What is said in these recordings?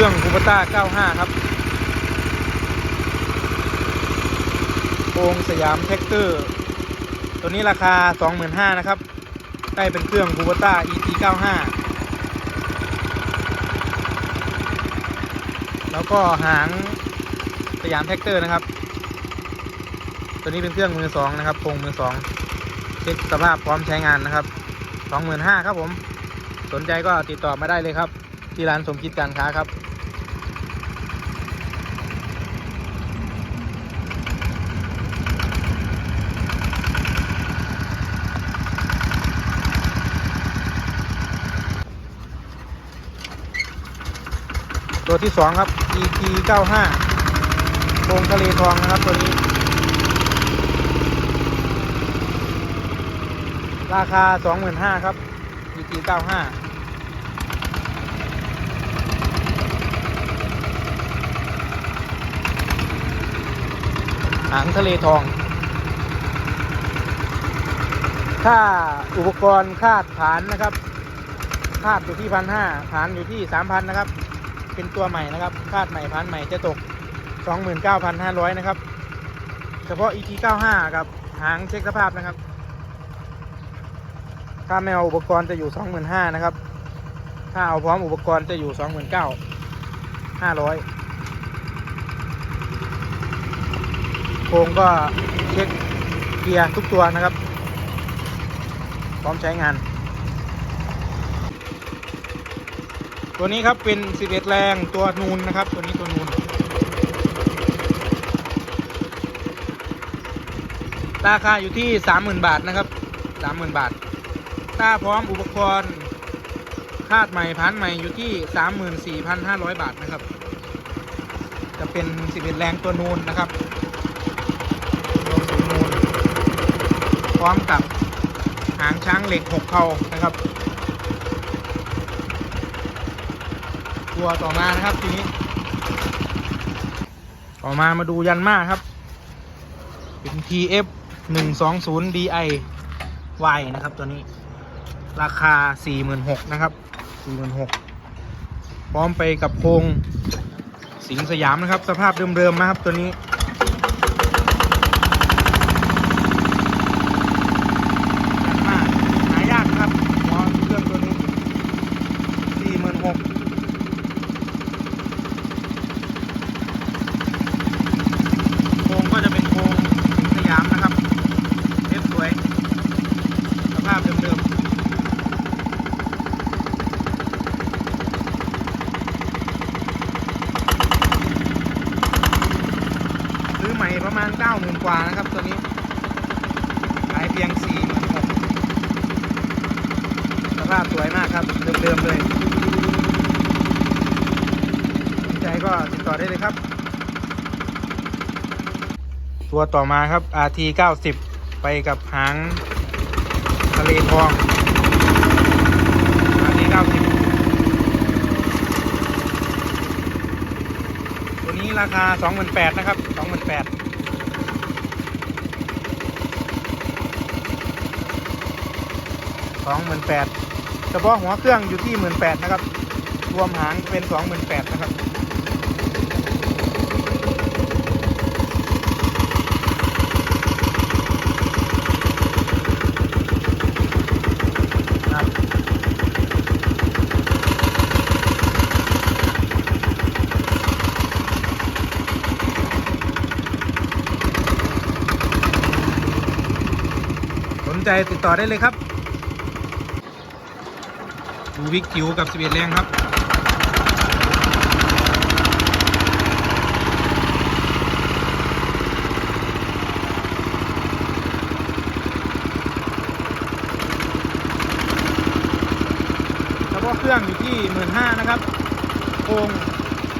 ครื่องคูปต้า 95 ครับโครงสยามแท็กเตอร์ ตัวนี้ราคา 25,000นะครับ ได้เป็นเครื่องคูปต้า ET 95 แล้วก็หางสยามแท็กเตอร์นะครับ ตัวนี้เป็นเครื่องมือสองนะครับโครงมือสองเช็คสภาพพร้อมใช้งานนะครับ 25,000ครับผม สนใจก็ติดต่อมาได้เลยครับ ที่ร้านสมคิดการค้าครับ ตัวที่สองครับ ET 95โครงทะเลทองนะครับตัวนี้ ราคา 25,000ครับ ET 95หางทะเลทอง ค่าอุปกรณ์คาดฐานนะครับ คาดอยู่ที่พันห้าฐานอยู่ที่สามพันนะครับ เป็นตัวใหม่นะครับคาดใหม่พันใหม่จะตกสองหมื่นเก้าพันห้าร้อยนะครับ เฉพาะ ET 95กับหางเช็คสภาพนะครับ ถ้าไม่เอาอุปกรณ์จะอยู่สองหมื่นห้านะครับ ถ้าเอาพร้อมอุปกรณ์จะอยู่สองหมื่นเก้าห้าร้อยโครงก็เช็คเกียร์ทุกตัวนะครับ พร้อมใช้งาน ตัวนี้ครับเป็น 11 แรงตัวนูนนะครับ ตัวนี้ตัวนูน ราคาอยู่ที่ 30,000 บาทนะครับ 30,000 บาทถ้าพร้อมอุปกรณ์คาดใหม่พันใหม่อยู่ที่ 34,500 บาทนะครับ จะเป็น 11 แรงตัวนูนนะครับรวมถึงนูน พร้อมกับหางช้างเหล็ก 6 เขานะครับ ตัวต่อมานะครับทีนี้ ต่อมามาดูยันมาครับ เป็น TF 120 DI Y นะครับ ตัวนี้ ราคา 46,000นะครับ46,000พร้อมไปกับโครงสิงห์สยามนะครับ สภาพเดิมๆนะครับตัวนี้ ยันมาหายากนะครับหัวเครื่องตัวนี้ 46,000 โครงก็จะเป็นโครงสิงห์สยามนะครับเรียบสวย สภาพเดิมๆซื้อใหม่ประมาณ 90,000 กว่านะครับตัวนี้ ขายเพียง 46,000สภาพสวยมากครับ เดิมๆเลยสนใจก็ ติดต่อได้เลยครับ ตัวต่อมาครับ RT 90 ไปกับหางทะเลทอง RT 90 ตัวนี้ราคา 28,000นะครับ 28,000 28,000เฉพาะหัวเครื่องอยู่ที่18,000นะครับ รวมหางเป็น28,000นะครับครับสน ใจติดต่อได้เลยครับดูวิกจิ๋วกับ11แรงครับเฉพาะเครื่องอยู่ที่15,000นะครับโครง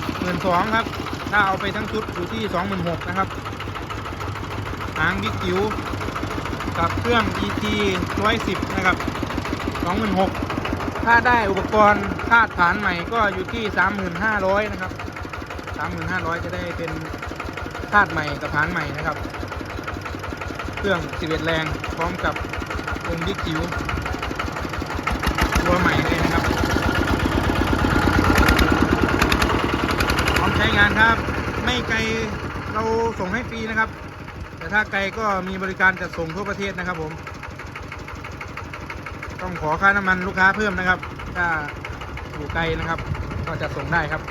12,000ครับ ถ้าเอาไปทั้งชุดอยู่ที่26,000นหกนะครับหางบิ๊กจิ๋ว กับเครื่อง ET 110 นะครับ 26,000ถ้าได้อุปกรณ์คาดฐานใหม่ก็อยู่ที่ 3,500 นะครับ 3,500 จะได้เป็นคาดใหม่กับฐานใหม่นะครับ เครื่อง 11 แรงพร้อมกับองค์บิ๊กจิ๋วตัวใหม่เลยนะครับ พร้อมใช้งานครับ ไม่ไกลเราส่งให้ฟรีนะครับ แต่ถ้าไกลก็มีบริการจัดส่งทั่วประเทศนะครับผม ต้องขอค่าน้ำมันลูกค้าเพิ่มนะครับ ถ้าอยู่ไกลนะครับ ก็จะส่งได้ครับ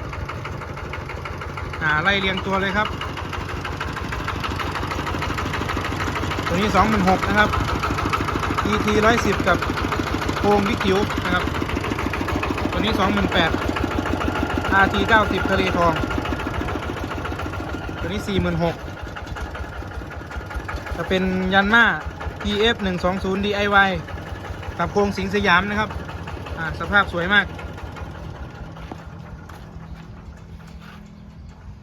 อ่าไล่เรียงตัวเลยครับ ตัวนี้สองหมื่นหกนะครับ ET ร้อยสิบกับโคงวิกิวนะครับ ตัวนี้สองหมื่นแปด RT เก้าสิบทะเลทอง ตัวนี้สี่หมื่นหก จะเป็นยันมา TF หนึ่งสองศูนย์ DIY กับโครงสิงสยามนะครับอ่าสภาพสวยมาก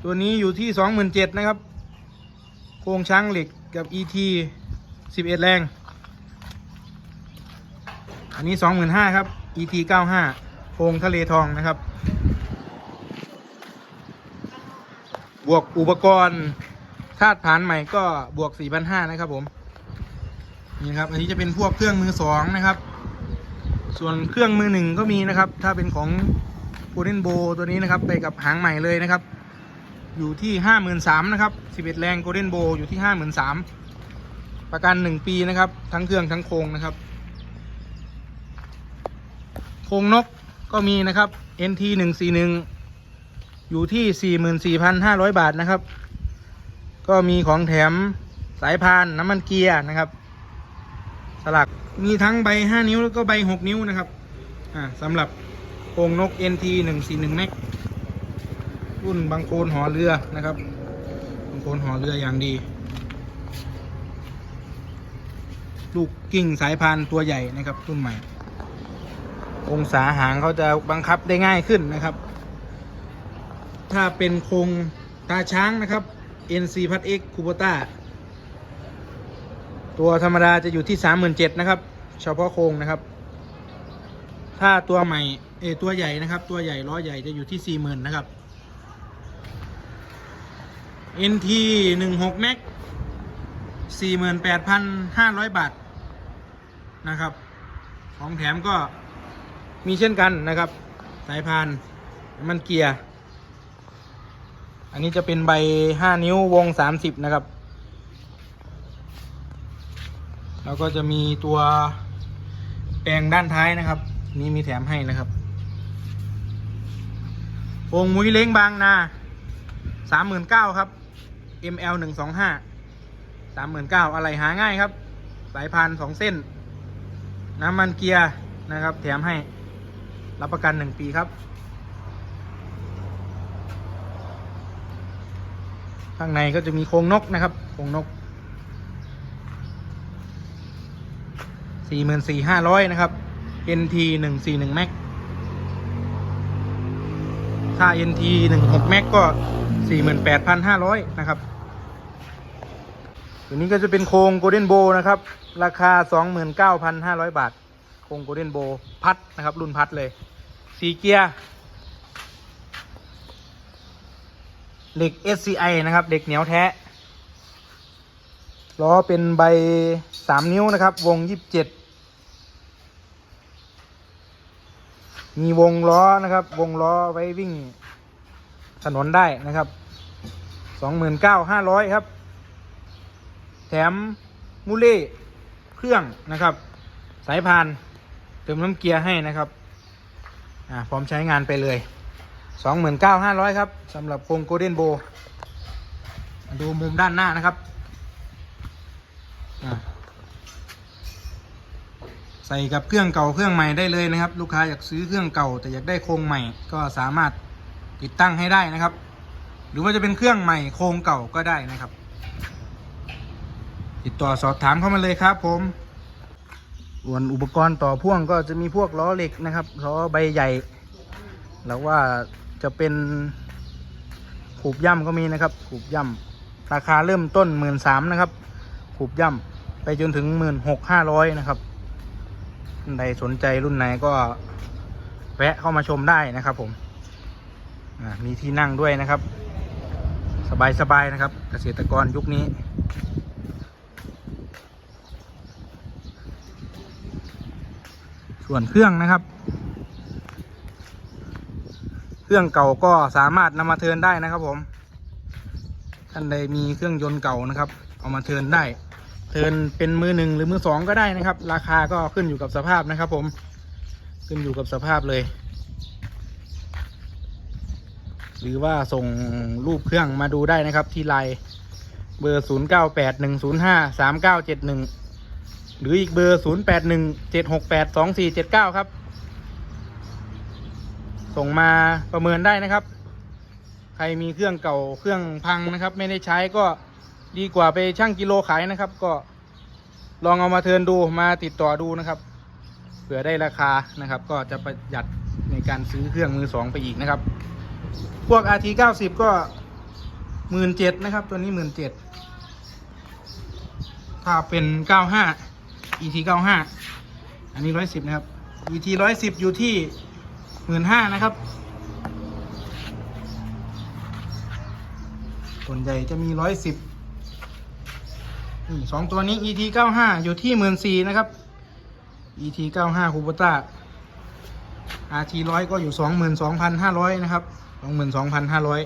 ตัวนี้อยู่ที่สองหมื่นเจ็ดนะครับ โครงช้างเหล็กกับ ET สิบเอ็ดแรง อันนี้สองหมื่นห้าครับ ET เก้าห้าโครงทะเลทองนะครับ บวกอุปกรณ์าตุฐานใหม่ก็บวกสี่พันห้านะครับผม นี่ครับ อันนี้จะเป็นพวกเครื่องมือสองนะครับ ส่วนเครื่องมือหนึ่งก็มีนะครับ ถ้าเป็นของ g o l d e n b o ตัวนี้นะครับ ไปกับหางใหม่เลยนะครับ อยู่ที่ห้าหมื่นสามนะครับสิบเอ็ดแรง g o l d e n b o อยู่ที่ห้าหมื่นสามประกันหนึ่งปีนะครับ ทั้งเครื่องทั้งโครงนะครับ โครงนกก็มีนะครับ NT หนึ่งสี่หนึ่งอยู่ที่สี่หมื่นสี่พันห้าร้อยบาทนะครับ ก็มีของแถมสายพานน้ำมันเกียร์นะครับ สลักมีทั้งใบ 5 นิ้วแล้วก็ใบ 6 นิ้วนะครับอ่าสำหรับโครงนก NT 141 Max รุ่นบางโคนหอเรือนะครับบางโคนหอเรืออย่างดี ลูกกิ่งสายพานตัวใหญ่นะครับรุ่นใหม่ องศาหางเขาจะบังคับได้ง่ายขึ้นนะครับ ถ้าเป็นโครงตาช้างนะครับ NC พัด X คูโบต้าตัวธรรมดาจะอยู่ที่ 37,000นะครับ เฉพาะโครงนะครับ ถ้าตัวใหม่เอตัวใหญ่นะครับ ตัวใหญ่ล้อใหญ่จะอยู่ที่ 40,000นะครับ NT 16 Max 48,500 บาทนะครับ ของแถมก็มีเช่นกันนะครับ สายพานมันเกียร์ อันนี้จะเป็นใบ5นิ้ววง30นะครับ แล้วก็จะมีตัวแปลงด้านท้ายนะครับ นี่มีแถมให้นะครับวงมุ้ยเล้งบางนาสามหมื่นเก้าครับ ML หนึ่งสองห้าสามหมื่นเก้าอะไรหาง่ายครับ สายพานสองเส้น น้ำมันเกียร์นะครับ แถมให้ รับประกันหนึ่งปีครับ ข้างในก็จะมีโครงนกนะครับ โครงนกสี่หมื่นสี่ห้าร้อยนะครับ NT หนึ่งสี่หนึ่งแม็กถ้า NT หนึ่งหกแม็กก็สี่หมื่นแปดพันห้าร้อยนะครับ ตัวนี้ก็จะเป็นโครง Golden Bow นะครับ ราคาสองหมื่นเก้าพันห้าร้อยบาท โครง Golden Bow พัดนะครับ รุ่นพัดเลยสีเกียร์ เหล็ก SCI นะครับเหล็กเหนียวแท้ล้อเป็นใบสามนิ้วนะครับ วงยี่สิบเจ็ดมีวงล้อนะครับ วงล้อไว้วิ่งถนนได้นะครับสองหมื่นเก้าห้าร้อยครับ แถมมูเล่เครื่องนะครับ สายพานเติมน้ำเกียร์ให้นะครับ อ่าพร้อมใช้งานไปเลย สองหมื่นเก้าห้าร้อยครับสำหรับโครงโกลเด้นโบดูมุมด้านหน้านะครับใส่กับเครื่องเก่าเครื่องใหม่ได้เลยนะครับ ลูกค้าอยากซื้อเครื่องเก่า แต่อยากได้โครงใหม่ ก็สามารถติดตั้งให้ได้นะครับ หรือว่าจะเป็นเครื่องใหม่โครงเก่าก็ได้นะครับ ติดต่อสอบถามเข้ามาเลยครับผมส่วนอุปกรณ์ต่อพ่วงก็จะมีพวกล้อเหล็กนะครับล้อใบใหญ่ แล้วว่า จะเป็นขูบย่ำก็มีนะครับขูบย่ำราคาเริ่มต้นหมื่นสามนะครับขูบย่ำไปจนถึงหมื่นหกห้าร้อยนะครับท่านใดสนใจรุ่นไหนก็แวะเข้ามาชมได้นะครับผมมีที่นั่งด้วยนะครับ สบายๆนะครับ เกษตรกรยุคนี้ส่วนเครื่องนะครับ เครื่องเก่าก็สามารถนำมาเทินได้นะครับผม ท่านใดมีเครื่องยนต์เก่านะครับ เอามาเทินได้ เทินเป็นมือหนึ่งหรือมือสองก็ได้นะครับ ราคาก็ขึ้นอยู่กับสภาพนะครับ ผม ขึ้นอยู่กับสภาพเลย หรือว่าส่งรูปเครื่องมาดูได้นะครับ ที่ไลน์เบอร์ 0 9 8 1 0 5 3 9 7 1 หรืออีกเบอร์ 0 8 1 7 6 8 2 4 7 9 ครับ ส่งมาประเมินได้นะครับ ใครมีเครื่องเก่าเครื่องพังนะครับ ไม่ได้ใช้ก็ดีกว่าไปช่างกิโลขายนะครับ ก็ลองเอามาเทินดูมาติดต่อดูนะครับเผื่อได้ราคานะครับ ก็จะประหยัดในการซื้อเครื่องมือสองไปอีกนะครับ พวก RT 90 ก็หมื่นเจ็ดนะครับ ตัวนี้หมื่นเจ็ดถ้าเป็น 95 ET 95 อันนี้ 110 นะครับ ET 110 อยู่ที่ หมื่นห้านะครับส่วนใหญ่จะมีร้อยสิบสองตัวนี้ ET 95อยู่ที่หมื่นสี่นะครับ ET 95คูโบต้า RT ร้อยก็อยู่สองหมื่นสองพันห้าร้อยนะครับสองหมื่นสองพันห้าร้อย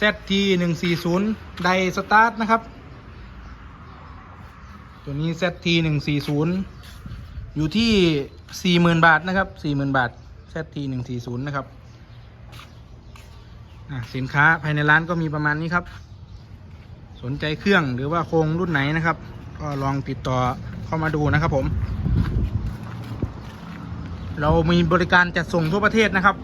ZT หนึ่งสี่ศูนย์ไดสตาร์ทนะครับ ตัวนี้ ZT หนึ่งสี่ศูนย์อยู่ที่สี่หมื่นบาทนะครับสี่หมื่นบาท ZT 140นะครับอะสินค้าภายในร้านก็มีประมาณนี้ครับ สนใจเครื่องหรือว่าโครงรุ่นไหนนะครับ ก็ลองติดต่อเข้ามาดูนะครับผม เรามีบริการจัดส่งทั่วประเทศนะครับ